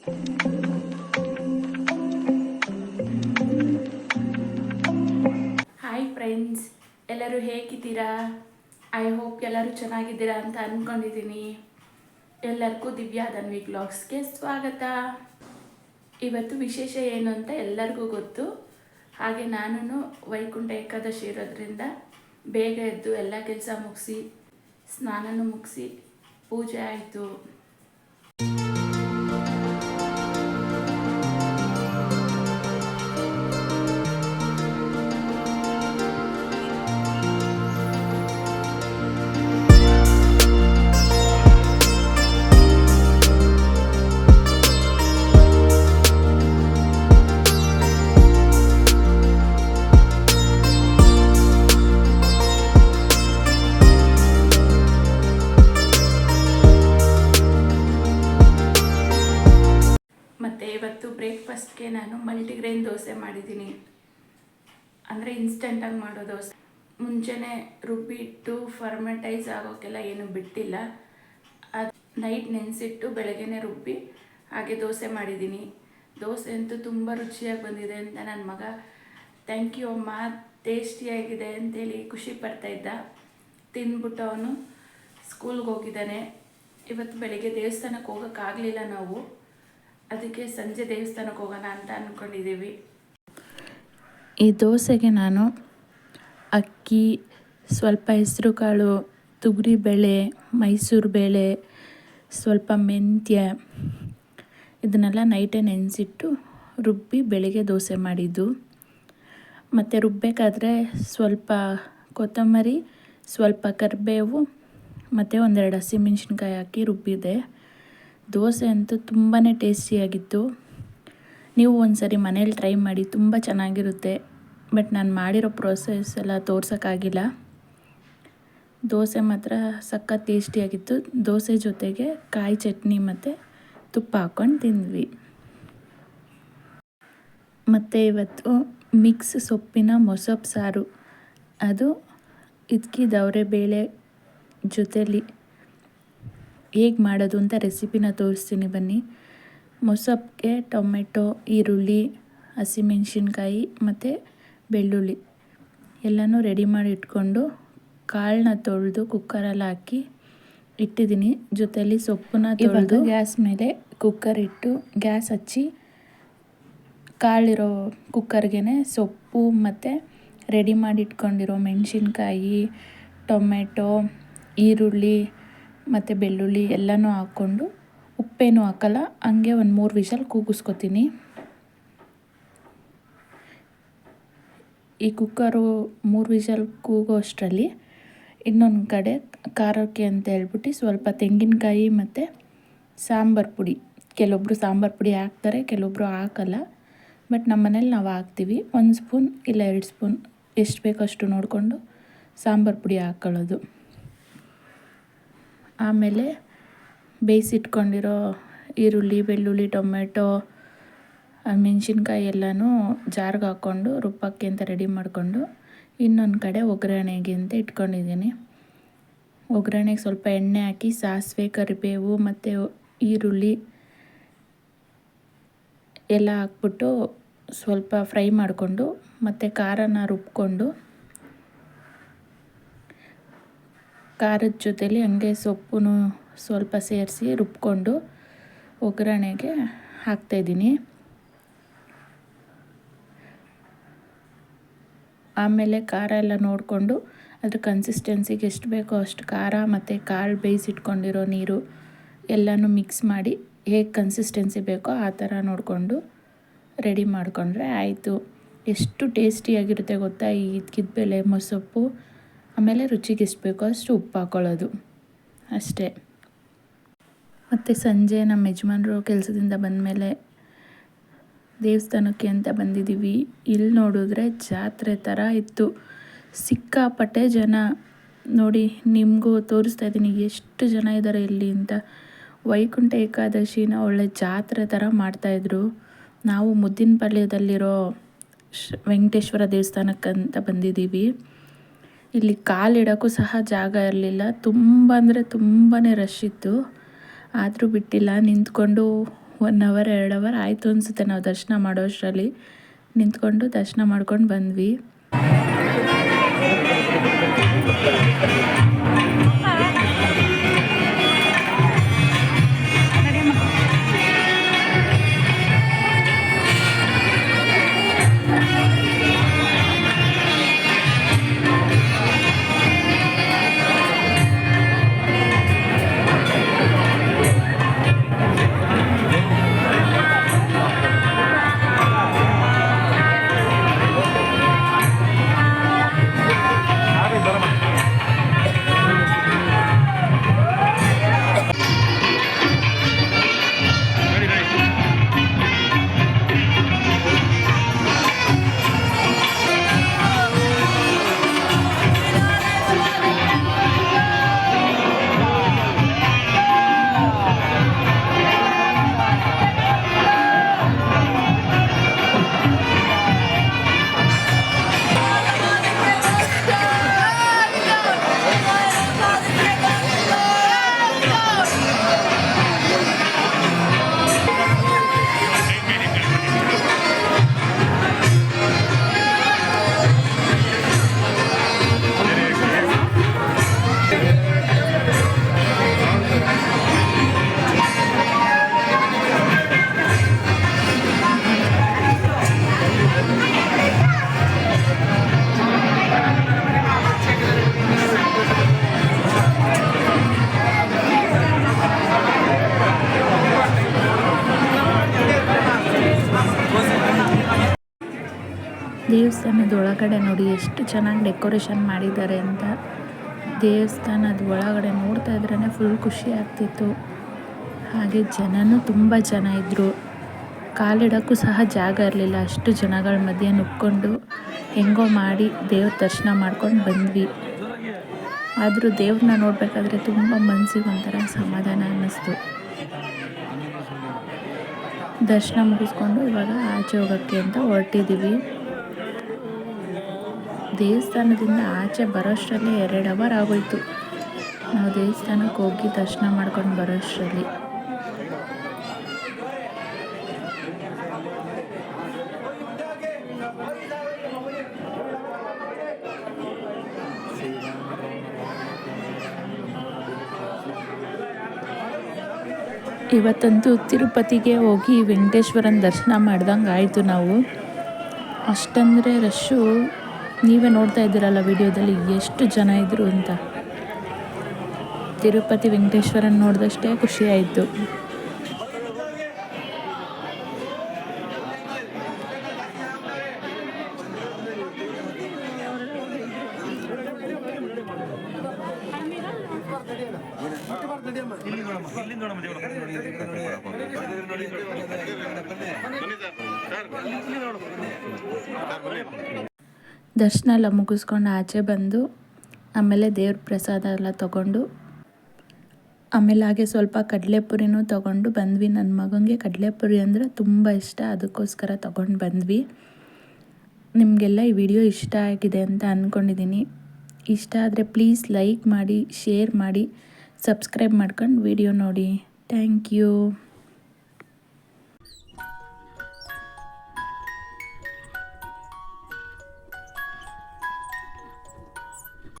Hi friends ಎಲ್ಲರೂ ಹೇಗಿದ್ದೀರಾ? I hope ಎಲ್ಲರೂ ಚೆನ್ನಾಗಿದ್ದೀರಾ ಅಂತ ಅಂದ್ಕೊಂಡಿದ್ದೀನಿ ಎಲ್ಲರಿಗೂ ದಿವ್ಯಾ ಧನ್ವಿ ಬ್ಲಾಗ್ಸ್ಗೆ ಸ್ವಾಗತ. ಇವತ್ತು ವಿಶೇಷ ಏನು ಅಂತ ಎಲ್ಲರಿಗೂ ಗೊತ್ತು. ಹಾಗೆ ನಾನು ವೈಕುಂಠ ಏಕಾದಶಿ ಇರೋದ್ರಿಂದ ಬೇಗ ಎದ್ದು ಎಲ್ಲ ಕೆಲಸ ಮುಗಿಸಿ, ಸ್ನಾನನೂ ಮುಗಿಸಿ, ಪೂಜೆ ಆಯಿತು. ನಾನು ಮಲ್ಟಿಗ್ರೇನ್ ದೋಸೆ ಮಾಡಿದ್ದೀನಿ. ಅಂದರೆ ಇನ್ಸ್ಟೆಂಟಾಗಿ ಮಾಡೋ ದೋಸೆ. ಮುಂಚೆನೇ ರುಬ್ಬಿಟ್ಟು ಫರ್ಮೆಟೈಸ್ ಆಗೋಕ್ಕೆಲ್ಲ ಏನು ಬಿಟ್ಟಿಲ್ಲ. ಅದು ನೈಟ್ ನೆನೆಸಿಟ್ಟು ಬೆಳಗ್ಗೆನೆ ರುಬ್ಬಿ ಹಾಗೆ ದೋಸೆ ಮಾಡಿದ್ದೀನಿ. ದೋಸೆ ಅಂತೂ ತುಂಬ ರುಚಿಯಾಗಿ ಬಂದಿದೆ ಅಂತ ನನ್ನ ಮಗ ಥ್ಯಾಂಕ್ ಯು ಅಮ್ಮ ಟೇಸ್ಟಿಯಾಗಿದೆ ಅಂತೇಳಿ ಖುಷಿ ಇದ್ದ. ತಿಂದ್ಬಿಟ್ಟು ಅವನು ಸ್ಕೂಲ್ಗೆ ಹೋಗಿದ್ದಾನೆ. ಇವತ್ತು ಬೆಳಿಗ್ಗೆ ದೇವಸ್ಥಾನಕ್ಕೆ ಹೋಗೋಕ್ಕಾಗಲಿಲ್ಲ ನಾವು. ಅದಕ್ಕೆ ಸಂಜೆ ದೇವಸ್ಥಾನಕ್ಕೆ ಹೋಗೋಣ ಅಂತ ಅಂದ್ಕೊಂಡಿದ್ದೀವಿ ಈ ದೋಸೆಗೆ ನಾನು ಅಕ್ಕಿ, ಸ್ವಲ್ಪ ಹೆಸರು ಕಾಳು ತೊಗರಿಬೇಳೆ ಮೈಸೂರು ಬೇಳೆ, ಸ್ವಲ್ಪ ಮೆಂತ್ಯ, ಇದನ್ನೆಲ್ಲ ನೈಟೇ ನೆನೆಸಿಟ್ಟು ರುಬ್ಬಿ ಬೆಳಿಗ್ಗೆ ದೋಸೆ ಮಾಡಿದ್ದು. ಮತ್ತು ರುಬ್ಬಬೇಕಾದ್ರೆ ಸ್ವಲ್ಪ ಕೊತ್ತಂಬರಿ, ಸ್ವಲ್ಪ ಕರಿಬೇವು, ಮತ್ತು ಒಂದೆರಡು ಹಸಿಮೆಣ್ಸಿನ್ಕಾಯಿ ಹಾಕಿ ರುಬ್ಬಿದೆ. ದೋಸೆ ಅಂತೂ ತುಂಬಾ ಟೇಸ್ಟಿಯಾಗಿತ್ತು. ನೀವು ಒಂದ್ಸರಿ ಮನೇಲಿ ಟ್ರೈ ಮಾಡಿ, ತುಂಬ ಚೆನ್ನಾಗಿರುತ್ತೆ. ಬಟ್ ನಾನು ಮಾಡಿರೋ ಪ್ರೋಸೆಸ್ ಎಲ್ಲ ತೋರ್ಸೋಕ್ಕಾಗಿಲ್ಲ. ದೋಸೆ ಮಾತ್ರ ಸಖತ್ ಟೇಸ್ಟಿಯಾಗಿತ್ತು. ದೋಸೆ ಜೊತೆಗೆ ಕಾಯಿ ಚಟ್ನಿ ಮತ್ತು ತುಪ್ಪ ಹಾಕ್ಕೊಂಡು ತಿಂದ್ವಿ. ಮತ್ತು ಇವತ್ತು ಮಿಕ್ಸ್ ಸೊಪ್ಪಿನ ಮೊಸಪ್ಪು ಸಾರು. ಅದು ಇದಕ್ಕಿ ದವರೆ ಬೇಳೆ ಜೊತೆಲಿ ಹೇಗೆ ಮಾಡೋದು ಅಂತ ರೆಸಿಪಿನ ತೋರಿಸ್ತೀನಿ ಬನ್ನಿ. ಮೊಸಪ್ಪಿಗೆ ಟೊಮೆಟೊ ಈರುಳ್ಳಿ ಹಸಿಮೆಣ್ಸಿನ್ಕಾಯಿ ಮತ್ತು ಬೆಳ್ಳುಳ್ಳಿ ಎಲ್ಲನೂ ರೆಡಿ ಮಾಡಿ ಇಟ್ಕೊಂಡು ಕಾಳನ್ನ ತೊಳೆದು ಕುಕ್ಕರಲ್ಲಿ ಹಾಕಿ ಇಟ್ಟಿದ್ದೀನಿ. ಜೊತೆಯಲ್ಲಿ ಸೊಪ್ಪನ್ನ ತೊಳೆದು ಗ್ಯಾಸ್ ಮೇಲೆ ಕುಕ್ಕರ್ ಇಟ್ಟು ಗ್ಯಾಸ್ ಹಚ್ಚಿ ಕಾಳಿರೋ ಕುಕ್ಕರ್ಗೆ ಸೊಪ್ಪು ಮತ್ತು ರೆಡಿ ಮಾಡಿ ಇಟ್ಕೊಂಡಿರೋ ಮೆಣಸಿನ್ಕಾಯಿ ಟೊಮೆಟೊ ಈರುಳ್ಳಿ ಮತ್ತು ಬೆಳ್ಳುಳ್ಳಿ ಎಲ್ಲನೂ ಹಾಕ್ಕೊಂಡು ಉಪ್ಪೇನು ಹಾಕಲ್ಲ, ಹಂಗೆ ಒಂದು ಮೂರು ವಿಷಲ್ ಕೂಗಿಸ್ಕೊತೀನಿ. ಈ ಕುಕ್ಕರು ಮೂರು ವಿಷಲ್ ಕೂಗೋ ಅಷ್ಟರಲ್ಲಿ ಇನ್ನೊಂದು ಕಡೆ ಖಾರಕ್ಕೆ ಅಂತ ಹೇಳ್ಬಿಟ್ಟು ಸ್ವಲ್ಪ ತೆಂಗಿನಕಾಯಿ ಮತ್ತು ಸಾಂಬಾರು ಪುಡಿ. ಕೆಲವೊಬ್ಬರು ಸಾಂಬಾರು ಪುಡಿ ಹಾಕ್ತಾರೆ ಕೆಲವೊಬ್ಬರು ಹಾಕಲ್ಲ. ಬಟ್ ನಮ್ಮ ಮನೇಲಿ ನಾವು ಹಾಕ್ತೀವಿ. ಒಂದು ಸ್ಪೂನ್ ಇಲ್ಲ ಎರಡು ಸ್ಪೂನ್, ಎಷ್ಟು ಬೇಕೋ ಅಷ್ಟು ನೋಡಿಕೊಂಡು ಸಾಂಬಾರು ಪುಡಿ ಹಾಕ್ಕೊಳ್ಳೋದು ಆಮೇಲೆ ಬೇಯಿಸಿಟ್ಕೊಂಡಿರೋ ಈರುಳ್ಳಿ, ಬೆಳ್ಳುಳ್ಳಿ, ಟೊಮೆಟೊ ಮೆಣಸಿನ್ಕಾಯಿ ಎಲ್ಲನೂ ಜಾರ್ಗೆ ಹಾಕ್ಕೊಂಡು ರುಬ್ಬಕ್ಕೆ ಅಂತ ರೆಡಿ ಮಾಡಿಕೊಂಡು ಇನ್ನೊಂದು ಕಡೆ ಒಗ್ಗರಣೆಗೆ ಅಂತ ಇಟ್ಕೊಂಡಿದ್ದೀನಿ. ಒಗ್ಗರಣೆಗೆ ಸ್ವಲ್ಪ ಎಣ್ಣೆ ಹಾಕಿ ಸಾಸಿವೆ, ಕರಿಬೇವು ಮತ್ತು ಈರುಳ್ಳಿ ಎಲ್ಲ ಹಾಕ್ಬಿಟ್ಟು ಸ್ವಲ್ಪ ಫ್ರೈ ಮಾಡಿಕೊಂಡು ಮತ್ತು ಖಾರನ ರುಬ್ಕೊಂಡು ಖಾರದ ಜೊತೇಲಿ ಹಂಗೆ ಸೊಪ್ಪು ಸ್ವಲ್ಪ ಸೇರಿಸಿ ರುಬ್ಕೊಂಡು ಒಗ್ಗರಣೆಗೆ ಹಾಕ್ತಾಯಿದ್ದೀನಿ ಆಮೇಲೆ ಖಾರ ಎಲ್ಲ ನೋಡಿಕೊಂಡು ಅದ್ರ ಕನ್ಸಿಸ್ಟೆನ್ಸಿಗೆ ಎಷ್ಟು ಬೇಕೋ ಅಷ್ಟು ಖಾರ ಮತ್ತು ಕಾಳು ಬೇಯಿಸಿಟ್ಕೊಂಡಿರೋ ನೀರು ಎಲ್ಲನೂ ಮಿಕ್ಸ್ ಮಾಡಿ ಹೇಗೆ ಕನ್ಸಿಸ್ಟೆನ್ಸಿ ಬೇಕೋ ಆ ಥರ ನೋಡಿಕೊಂಡು ರೆಡಿ ಮಾಡಿಕೊಂಡ್ರೆ ಆಯಿತು. ಎಷ್ಟು ಟೇಸ್ಟಿಯಾಗಿರುತ್ತೆ ಗೊತ್ತಾ? ಈ ಇದ್ಕಿದ್ಬೇಳೆ ಮೊಸಪ್ಪು ಆಮೇಲೆ ರುಚಿಗೆ ಎಷ್ಟು ಬೇಕೋ ಅಷ್ಟು ಉಪ್ಪು ಹಾಕ್ಕೊಳ್ಳೋದು ಅಷ್ಟೇ. ಮತ್ತು ಸಂಜೆ ನಮ್ಮ ಯಜಮಾನರು ಕೆಲಸದಿಂದ ಬಂದಮೇಲೆ ದೇವಸ್ಥಾನಕ್ಕೆ ಅಂತ ಬಂದಿದ್ದೀವಿ. ಇಲ್ಲಿ ನೋಡಿದ್ರೆ ಜಾತ್ರೆ ಥರ ಇತ್ತು. ಸಿಕ್ಕಾಪಟ್ಟೆ ಜನ. ನೋಡಿ, ನಿಮಗೂ ತೋರಿಸ್ತಾ ಇದ್ದೀನಿ ಎಷ್ಟು ಜನ ಇದ್ದಾರೆ ಇಲ್ಲಿ ಅಂತ. ವೈಕುಂಠ ಏಕಾದಶಿನ ಒಳ್ಳೆ ಜಾತ್ರೆ ಥರ ಮಾಡ್ತಾಯಿದ್ರು ನಾವು ಮುದ್ದಿನಪಾಳ್ಯದಲ್ಲಿರೋ ಶ್ ವೆಂಕಟೇಶ್ವರ ದೇವಸ್ಥಾನಕ್ಕಂತ ಬಂದಿದ್ದೀವಿ. ಇಲ್ಲಿ ಕಾಲಿಡೋಕ್ಕೂ ಸಹ ಜಾಗ ಇರಲಿಲ್ಲ. ತುಂಬ ಅಂದರೆ ತುಂಬಾ ರಶ್ ಇತ್ತು. ಆದರೂ ಬಿಟ್ಟಿಲ್ಲ. ನಿಂತ್ಕೊಂಡು ಒನ್ ಅವರ್ ಎರಡು ಅವರ್ ಆಯಿತು ಅನಿಸುತ್ತೆ ನಾವು ದರ್ಶನ ಮಾಡೋ ಅಷ್ಟರಲ್ಲಿ ನಿಂತ್ಕೊಂಡು ದರ್ಶನ ಮಾಡ್ಕೊಂಡು ಬಂದ್ವಿ. ದೇವಸ್ಥಾನದ ಒಳಗಡೆ ನೋಡಿ ಎಷ್ಟು ಚೆನ್ನಾಗಿ ಡೆಕೋರೇಷನ್ ಮಾಡಿದ್ದಾರೆ ಅಂತ. ದೇವಸ್ಥಾನದ ಒಳಗಡೆ ನೋಡ್ತಾ ಇದ್ರೇ ಫುಲ್ ಖುಷಿ ಆಗ್ತಿತ್ತು. ಹಾಗೆ ಜನನೂ ತುಂಬ ಜನ ಇದ್ದರು ಕಾಲಿಡೋಕ್ಕೂ ಸಹ ಜಾಗ ಇರಲಿಲ್ಲ. ಅಷ್ಟು ಜನಗಳ ಮಧ್ಯೆ ನುಕ್ಕೊಂಡು ಹೆಂಗೋ ಮಾಡಿ ದೇವ್ರ ದರ್ಶನ ಮಾಡ್ಕೊಂಡು ಬಂದ್ವಿ. ಆದರೂ ದೇವ್ರನ್ನ ನೋಡಬೇಕಾದ್ರೆ ತುಂಬ ಮನಸ್ಸಿಗೆ ಒಂಥರ ಸಮಾಧಾನ ಅನ್ನಿಸ್ತು. ದರ್ಶನ ಮುಗಿಸ್ಕೊಂಡು ಇವಾಗ ಆಚೆ ಹೋಗೋಕ್ಕೆ ಅಂತ ಹೊರಟಿದ್ದೀವಿ ದೇವಸ್ಥಾನದಿಂದ ಆಚೆ ಬರೋಷ್ಟರಲ್ಲಿ ಎರಡು ಅವರ್ ಆಗೋಯ್ತು. ನಾವು ದೇವಸ್ಥಾನಕ್ಕೆ ಹೋಗಿ ದರ್ಶನ ಮಾಡ್ಕೊಂಡು ಬರೋಷ್ಟರಲ್ಲಿ. ಇವತ್ತಂತೂ ತಿರುಪತಿಗೆ ಹೋಗಿ ವೆಂಕಟೇಶ್ವರನ ದರ್ಶನ ಮಾಡ್ದಂಗೆ ಆಯಿತು ನಾವು. ಅಷ್ಟಂದರೆ ರಶ್ಶು ನೀವೇ ನೋಡ್ತಾ ಇದ್ದೀರಲ್ಲ ವಿಡಿಯೋದಲ್ಲಿ ಎಷ್ಟು ಜನ ಇದ್ದರು ಅಂತ. ತಿರುಪತಿ ವೆಂಕಟೇಶ್ವರನ ನೋಡಿದಷ್ಟೇ ಖುಷಿ ಆಯಿತು ದರ್ಶನ ಎಲ್ಲ ಮುಗಿಸ್ಕೊಂಡು ಆಚೆ ಬಂದು, ಆಮೇಲೆ ದೇವ್ರ ಪ್ರಸಾದ ಎಲ್ಲ ತಗೊಂಡು, ಆಮೇಲೆ ಹಾಗೆ ಸ್ವಲ್ಪ ಕಡಲೆಪುರಿನೂ ತೊಗೊಂಡು ಬಂದ್ವಿ. ನನ್ನ ಮಗನಿಗೆ ಕಡಲೆಪುರಿ ಅಂದರೆ ತುಂಬ ಇಷ್ಟ, ಅದಕ್ಕೋಸ್ಕರ ತೊಗೊಂಡು ಬಂದ್ವಿ. ನಿಮಗೆಲ್ಲ ಈ ವಿಡಿಯೋ ಇಷ್ಟ ಆಗಿದೆ ಅಂತ ಅಂದ್ಕೊಂಡಿದ್ದೀನಿ ಇಷ್ಟ ಆದರೆ ಪ್ಲೀಸ್ ಲೈಕ್ ಮಾಡಿ, ಶೇರ್ ಮಾಡಿ, ಸಬ್ಸ್ಕ್ರೈಬ್ ಮಾಡ್ಕೊಂಡು ವಿಡಿಯೋ ನೋಡಿ. Thank you.